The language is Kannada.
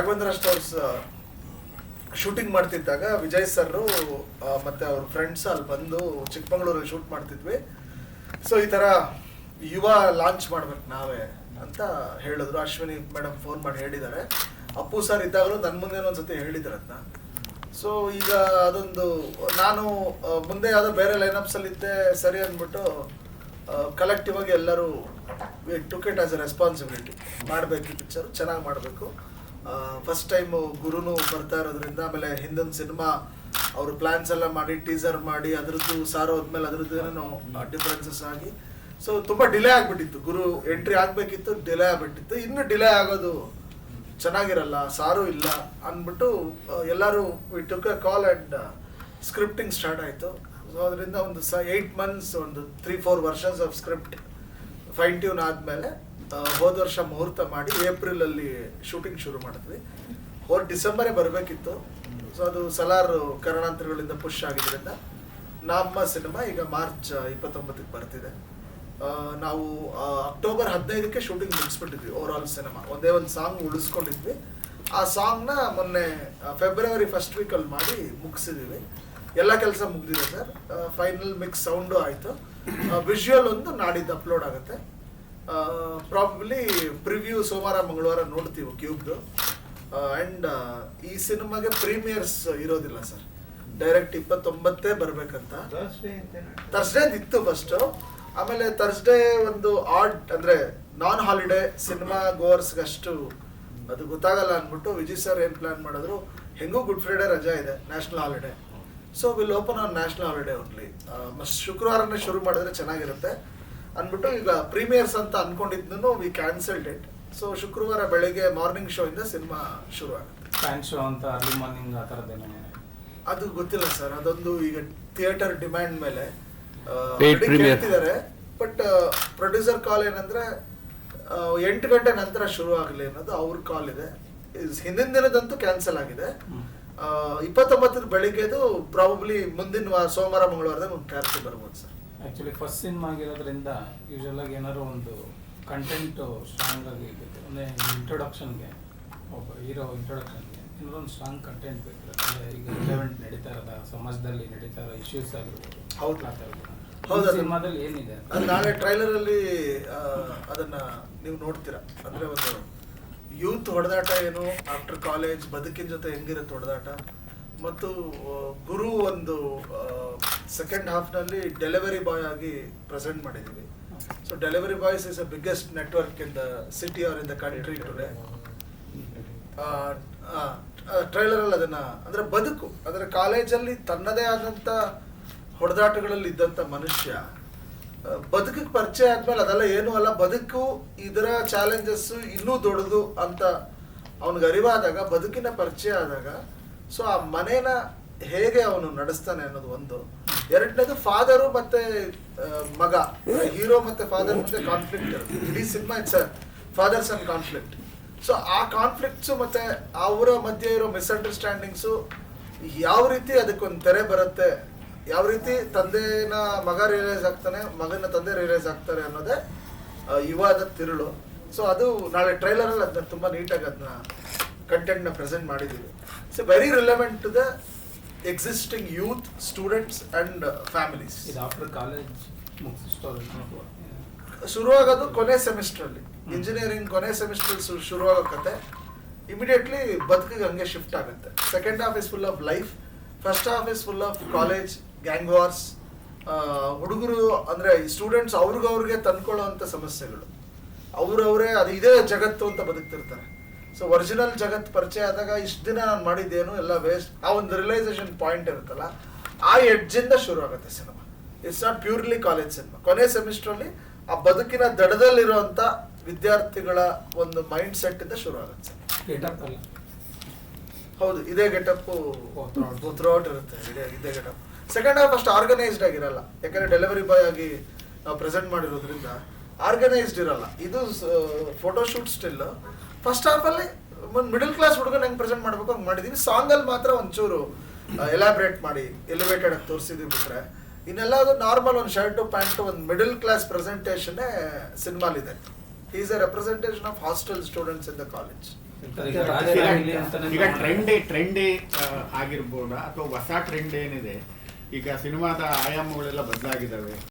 ರಾಘವೇಂದ್ರ ಸ್ಟೋರ್ಸ್ ಶೂಟಿಂಗ್ ಮಾಡ್ತಿದ್ದಾಗ ವಿಜಯ್ ಸರ್ ಮತ್ತೆ ಅವ್ರ ಫ್ರೆಂಡ್ಸ್ ಅಲ್ಲಿ ಬಂದು ಚಿಕ್ಕಮಂಗ್ಳೂರಲ್ಲಿ ಶೂಟ್ ಮಾಡ್ತಿದ್ವಿ. ಸೊ ಈ ತರ ಯುವ ಲಾಂಚ್ ಮಾಡ್ಬೇಕು ನಾವೇ ಅಂತ ಹೇಳಿದ್ರು. ಅಶ್ವಿನಿ ಮೇಡಮ್ ಫೋನ್ ಮಾಡಿ ಹೇಳಿದ್ದಾರೆ. ಅಪ್ಪು ಸರ್ ಇದ್ದಾಗಲೂ ನನ್ನ ಮುಂದೆ ಒಂದ್ಸತಿ ಹೇಳಿದ್ರು ಸೊ ಈಗ ಅದೊಂದು, ನಾನು ಮುಂದೆ ಯಾವುದೋ ಬೇರೆ ಲೈನಪ್ಸ್ ಅಲ್ಲಿ ಇದ್ದೆ ಸರಿ ಅಂದ್ಬಿಟ್ಟು ಕಲೆಕ್ಟಿವ್ ಆಗಿ ಎಲ್ಲರೂ took it as a responsibility ಮಾಡಬೇಕು ಪಿಕ್ಚರ್ ಚೆನ್ನಾಗಿ ಮಾಡಬೇಕು. ಫಸ್ಟ್ ಟೈಮು ಗುರುನು ಬರ್ತಾ ಇರೋದ್ರಿಂದ ಆಮೇಲೆ ಹಿಂದಿನ ಸಿನಿಮಾ ಅವರು ಪ್ಲಾನ್ಸ್ ಎಲ್ಲ ಮಾಡಿ ಟೀಸರ್ ಮಾಡಿ, ಅದ್ರದ್ದು ಸಾರು ಹೋದ್ಮೇಲೆ ಅದ್ರದ್ದು ಏನೇನು ಡಿಫ್ರೆನ್ಸಸ್ ಆಗಿ. ಸೊ ತುಂಬ ಡಿಲೇ ಆಗಿಬಿಟ್ಟಿತ್ತು. ಗುರು ಎಂಟ್ರಿ ಆಗಬೇಕಿತ್ತು ಡಿಲೇ ಆಗಿಬಿಟ್ಟಿತ್ತು. ಇನ್ನು ಡಿಲೇ ಆಗೋದು ಚೆನ್ನಾಗಿರಲ್ಲ, ಸಾರು ಇಲ್ಲ ಅಂದ್ಬಿಟ್ಟು ಎಲ್ಲರೂ we took a call and scripting start ಆಯಿತು. ಸೊ ಅದರಿಂದ ಒಂದು ಸ ಏಯ್ಟ್ ಮಂತ್ಸ್ ಒಂದು ತ್ರೀ ಫೋರ್ ವರ್ಷಸ್ ಆಫ್ ಸ್ಕ್ರಿಪ್ಟ್ ಫೈನ್ ಟ್ಯೂನ್ ಆದಮೇಲೆ ಹೋದ ವರ್ಷ ಮುಹೂರ್ತ ಮಾಡಿ ಏಪ್ರಿಲಲ್ಲಿ ಶೂಟಿಂಗ್ ಶುರು ಮಾಡಿದ್ವಿ ಹೋದ ಡಿಸೆಂಬರೇ ಬರಬೇಕಿತ್ತು. ಸೊ ಅದು ಸಲಾರ್ ಕಾರಣಾಂತರಗಳಿಂದ ಪುಷ್ ಆಗಿದ್ದರಿಂದ ನಮ್ಮ ಸಿನಿಮಾ ಈಗ ಮಾರ್ಚ್ ಇಪ್ಪತ್ತೊಂಬತ್ತಕ್ಕೆ ಬರ್ತಿದೆ. ನಾವು ಅಕ್ಟೋಬರ್ ಹದಿನೈದಕ್ಕೆ ಶೂಟಿಂಗ್ ಮುಗಿಸ್ಬಿಟ್ಟಿದ್ವಿ ಓವರ್ ಆಲ್ ಸಿನಿಮಾ ಒಂದೇ ಒಂದು ಸಾಂಗ್ ಉಳಿಸ್ಕೊಂಡಿದ್ವಿ. ಆ ಸಾಂಗ್ನ ಮೊನ್ನೆ ಫೆಬ್ರವರಿ ಫಸ್ಟ್ ವೀಕಲ್ಲಿ ಮಾಡಿ ಮುಗಿಸಿದ್ದೀವಿ ಎಲ್ಲ ಕೆಲಸ ಮುಗಿದಿದೆ ಸರ್. ಫೈನಲ್ ಮಿಕ್ಸ್ ಸೌಂಡು ಆಯಿತು. ವಿಜುವಲ್ ಒಂದು ನಾಡಿದ್ದು ಅಪ್ಲೋಡ್ ಆಗುತ್ತೆ. ಪ್ರಾಬಬ್ಲಿ ಪ್ರಿವ್ಯೂ ಸೋಮವಾರ ಮಂಗಳವಾರ ನೋಡ್ತೀವಿ ಕ್ಯೂಬ್ದು ಆ್ಯಂಡ್ ಈ ಸಿನಿಮಾಗೆ ಪ್ರೀಮಿಯರ್ಸ್ ಇರೋದಿಲ್ಲ ಸರ್. ಡೈರೆಕ್ಟ್ ಇಪ್ಪತ್ತೊಂಬತ್ತೇ ಬರಬೇಕಂತ. ಥರ್ಸ್ಡೇ ಇತ್ತು ಫಸ್ಟು ಆಮೇಲೆ ತರ್ಸ್ಡೇ ಒಂದು ಆಡ್ ಅಂದರೆ ನಾನ್ ಹಾಲಿಡೇ ಸಿನಿಮಾ ಗೋವರ್ಸ್ಗೆ ಅಷ್ಟು ಅದು ಗೊತ್ತಾಗಲ್ಲ ಅಂದ್ಬಿಟ್ಟು ವಿಜಯ್ ಸರ್ ಏನು ಪ್ಲ್ಯಾನ್ ಮಾಡಿದ್ರು? ಹೆಂಗೂ ಗುಡ್ ಫ್ರೈಡೇ ರಜಾ ಇದೆ national holiday so will open on national holiday only ಶುಕ್ರವಾರನೇ ಶುರು ಮಾಡಿದ್ರೆ ಚೆನ್ನಾಗಿರುತ್ತೆ. ಅಂದ್ಬಿಟ್ಟು ಈಗ ಪ್ರೀಮಿಯರ್ಸ್ ಅಂತ ಅನ್ಕೊಂಡಿದ್ನು ವಿ ಕ್ಯಾನ್ಸಲ್ಡ್ ಇಟ್ ಸೊ ಶುಕ್ರವಾರ ಬೆಳಿಗ್ಗೆ ಮಾರ್ನಿಂಗ್ ಶೋ ಇಂದ ಸಿನಿಮಾ ಶುರು ಆಗುತ್ತೆ ಫ್ಯಾನ್ ಶೋ ಅಂತ ಅರ್ಲಿ ಮಾರ್ನಿಂಗ್ ಆ ಥರದ್ದೇನೋ ಅದು ಗೊತ್ತಿಲ್ಲ ಸರ್ ಅದೊಂದು ಈಗ ಥಿಯೇಟರ್ ಡಿಮ್ಯಾಂಡ್ ಮೇಲೆ ಬಟ್ ಪ್ರೊಡ್ಯೂಸರ್ ಕಾಲ್ ಏನಂದ್ರೆ ಎಂಟು ಗಂಟೆ ನಂತರ ಶುರು ಆಗಲಿ ಅನ್ನೋದು ಅವ್ರ ಕಾಲ್ ಇದೆ. ಹಿಂದಿನ ದಿನದಂತೂ ಕ್ಯಾನ್ಸಲ್ ಆಗಿದೆ. ಇಪ್ಪತ್ತೊಂಬತ್ತರ ಬೆಳಿಗ್ಗೆದು ಪ್ರಾಬಬ್ಲಿ ಮುಂದಿನ ವಾರ ಸೋಮವಾರ ಮಂಗಳವಾರದಾಗ ಒಂದು ಕ್ಲಾರಿಟಿ ಬರ್ಬೋದು ಸರ್ ಆ್ಯಕ್ಚುಲಿ ಫಸ್ಟ್ ಸಿನಿಮಾ ಆಗಿರೋದ್ರಿಂದ ಯೂಶಲ್ ಆಗಿ ಏನಾದ್ರು ಒಂದು ಕಂಟೆಂಟು ಸ್ಟ್ರಾಂಗ್ ಆಗಿ ಇರುತ್ತೆ ಅಂದರೆ ಇಂಟ್ರೊಡಕ್ಷನ್ಗೆ ಒಬ್ಬ ಹೀರೋ ಇಂಟ್ರೊಡಕ್ಷನ್ಗೆ ಏನಾದ್ರು ಒಂದು ಸ್ಟ್ರಾಂಗ್ ಕಂಟೆಂಟ್ ಬೇಕಿರುತ್ತೆ ಅಂದರೆ ಈಗ ರಿಲೆವೆಂಟ್ ನಡೀತಾ ಇರೋದ? ಸಮಾಜದಲ್ಲಿ ನಡೀತಾ ಇರೋ ಇಶ್ಯೂಸ್ ಆಗಿರ್ಬೋದು. ಹೌದು. ಆ ಥರದ್ದು. ಹೌದು, ಸಿನಿಮಾದಲ್ಲಿ ಏನಿದೆ? ಅದು ನಾಳೆ ಟ್ರೈಲರ್ ಅಲ್ಲಿ ಅದನ್ನ ನೀವು ನೋಡ್ತೀರಾ? ಅಂದ್ರೆ ಒಂದು ಯೂತ್ ಹೊಡೆದಾಟ ಏನು? ಆಫ್ಟರ್ ಕಾಲೇಜ್ ಬದುಕಿನ ಜೊತೆ ಹೆಂಗಿರುತ್ತೆ ಹೊಡೆದಾಟ? ಮತ್ತು ಗುರು ಒಂದು ಸೆಕೆಂಡ್ ಹಾಫ್ನಲ್ಲಿ ಡೆಲಿವರಿ ಬಾಯ್ ಆಗಿ ಪ್ರೆಸೆಂಟ್ ಮಾಡಿದ್ದೀವಿ. So delivery boys is a biggest network in the city or in the country today trailer ಅಲ್ಲಿ ಅದನ್ನ, ಅಂದ್ರೆ ಬದುಕು, ಅಂದ್ರೆ ಕಾಲೇಜಲ್ಲಿ ತನ್ನದೇ ಆದಂತ ಹೊಡೆದಾಟಗಳಲ್ಲಿ ಇದ್ದಂತ ಮನುಷ್ಯ ಬದುಕಿಗೆ ಪರಿಚಯ ಆದ್ಮೇಲೆ ಅದೆಲ್ಲ ಏನೂ ಅಲ್ಲ, ಬದುಕು ಇದರ ಚಾಲೆಂಜಸ್ ಇನ್ನೂ ದೊಡ್ಡದು ಅಂತ ಅವನಿಗೆ ಅರಿವಾದಾಗ, ಬದುಕಿನ ಪರಿಚಯ ಆದಾಗ, ಸೊ ಆ ಮನೇನ ಹೇಗೆ ಅವನು ನಡೆಸ್ತಾನೆ ಅನ್ನೋದು ಒಂದು ಎರಡನೇದು ಫಾದರು ಮತ್ತೆ ಮಗ. ಹೀರೋ ಮತ್ತೆ ಫಾದರ್ ಮತ್ತೆ ಕಾನ್ಫ್ಲಿಕ್ಟ್ ಇಡೀ cinema it's fathers and conflict so ಆ ಕಾನ್ಫ್ಲಿಕ್ಟ್ಸು ಮತ್ತೆ ಅವರ ಮಧ್ಯೆ ಇರೋ ಮಿಸ್ಅಂಡರ್ಸ್ಟ್ಯಾಂಡಿಂಗ್ಸು ಯಾವ ರೀತಿ ಅದಕ್ಕೊಂದು ತೆರೆ ಬರುತ್ತೆ, ಯಾವ ರೀತಿ ತಂದೆನ ಮಗ ರಿಯಲೈಸ್ ಆಗ್ತಾನೆ, ಮಗನ ತಂದೆ ರಿಯಲೈಸ್ ಆಗ್ತಾರೆ ಅನ್ನೋದೇ ಯುವಾದ ತಿರುಳು. ಸೊ ಅದು ನಾಳೆ ಟ್ರೈಲರಲ್ಲಿ ಅದನ್ನ ತುಂಬ ನೀಟಾಗಿ ಅದನ್ನ ಕಂಟೆಂಟ್ನ ಪ್ರೆಸೆಂಟ್ ಮಾಡಿದ್ದೀವಿ so very relevant to the existing youth students and families ಇದು ಆಫ್ಟರ್ ಕಾಲೇಜ್ ಶುರುವಾಗೋದು ಕೊನೆ ಸೆಮಿಸ್ಟ್ರಲ್ಲಿ. ಇಂಜಿನಿಯರಿಂಗ್ ಕೊನೆ ಸೆಮಿಸ್ಟರ್ ಶುರುವಾಗೋ ಕತೆ ಇಮಿಡಿಯೇಟ್ಲಿ ಬದುಕಿಗೆ ಹಂಗೆ ಶಿಫ್ಟ್ ಆಗುತ್ತೆ. Second half is full of life first half is full of college gang wars ಹುಡುಗರು ಅಂದರೆ ಸ್ಟೂಡೆಂಟ್ಸ್ ಅವ್ರಿಗವ್ರಿಗೆ ತಂದ್ಕೊಳ್ಳೋವಂಥ ಸಮಸ್ಯೆಗಳು. ಅವ್ರವರೇ ಅದು ಇದೇ ಜಗತ್ತು ಅಂತ ಬದುಕ್ತಿರ್ತಾರೆ. ಸೊ ಒರಿಜಿನಲ್ ಜಗತ್ ಪರಿಚಯ ಆದಾಗ ಇಷ್ಟು ದಿನ ನಾನು ಮಾಡಿದ್ದೇನು ಎಲ್ಲ ವೇಸ್ಟ್ ಆ ಒಂದು ರಿಯಲೈಸೇಷನ್ ಪಾಯಿಂಟ್ ಇರುತ್ತಲ್ಲ ಆ ಎಡ್ಜಿಂದ ಶುರು ಆಗುತ್ತೆ cinema it's not purely college cinema ಕೊನೆ ಸೆಮಿಸ್ಟರ್ ಅಲ್ಲಿ ಆ ಬದುಕಿನ ದಡದಲ್ಲಿರುವಂತ ವಿದ್ಯಾರ್ಥಿಗಳ ಒಂದು ಮೈಂಡ್ ಸೆಟ್ ಇಂದ ಶುರು ಆಗುತ್ತೆ. ಹೌದು ಇದೇ ಗೆಟಪ್. ಥ್ರೂಔಟ್ ಇರುತ್ತೆ ಇದೇ ಇದೇ ಗೆಟಪ್ ಸೆಕೆಂಡ್ ಹಾಫ್ ಅಷ್ಟು ಆರ್ಗನೈಸ್ಡ್ ಆಗಿರಲ್ಲ. ಯಾಕಂದ್ರೆ ಡೆಲಿವರಿ ಬಾಯ್ ಆಗಿ ನಾವು ಪ್ರೆಸೆಂಟ್ ಮಾಡಿರೋದ್ರಿಂದ ಆರ್ಗನೈಸ್ಡ್ ಇರಲ್ಲ. ಇದು ಫೋಟೋಶೂಟ್ ಸ್ಟಿಲ್ ಫಸ್ಟ್ ಹಾಫ್ ಅಲ್ಲಿ ಒಂದು ಮಿಡಲ್ ಕ್ಲಾಸ್ ಹುಡುಗನ ಹೆಂಗ್ ಪ್ರೆಸೆಂಟ್ ಮಾಡ್ಬೇಕು ಹಂಗೆ ಮಾಡಿದೀನಿ. ಸಾಂಗ್ ಅಲ್ಲಿ ಮಾತ್ರ ಒಂಚೂರು ಎಲಾಬ್ರೇಟ್ ಮಾಡಿ ಎಲಿವೇಟೆಡ್ ಆಗಿ ತೋರಿಸಿದೀವಿ ಬಿಟ್ರೆ. ಇನ್ನೆಲ್ಲ ಅದು ನಾರ್ಮಲ್ ಒಂದು ಶರ್ಟು ಪ್ಯಾಂಟು ಒಂದು middle class presentation ಸಿನಿಮಾಲಿದೆ. Is a representation of hostel students in the college ಈಗ ಟ್ರೆಂಡೇ ಟ್ರೆಂಡೇ ಆಗಿರ್ಬೋದಾ? ಅಥವಾ ಹೊಸ ಟ್ರೆಂಡ್ ಏನಿದೆ? ಈಗ ಸಿನಿಮಾದ ಆಯಾಮಗಳೆಲ್ಲ ಬದಲಾಗಿದ್ದಾವೆ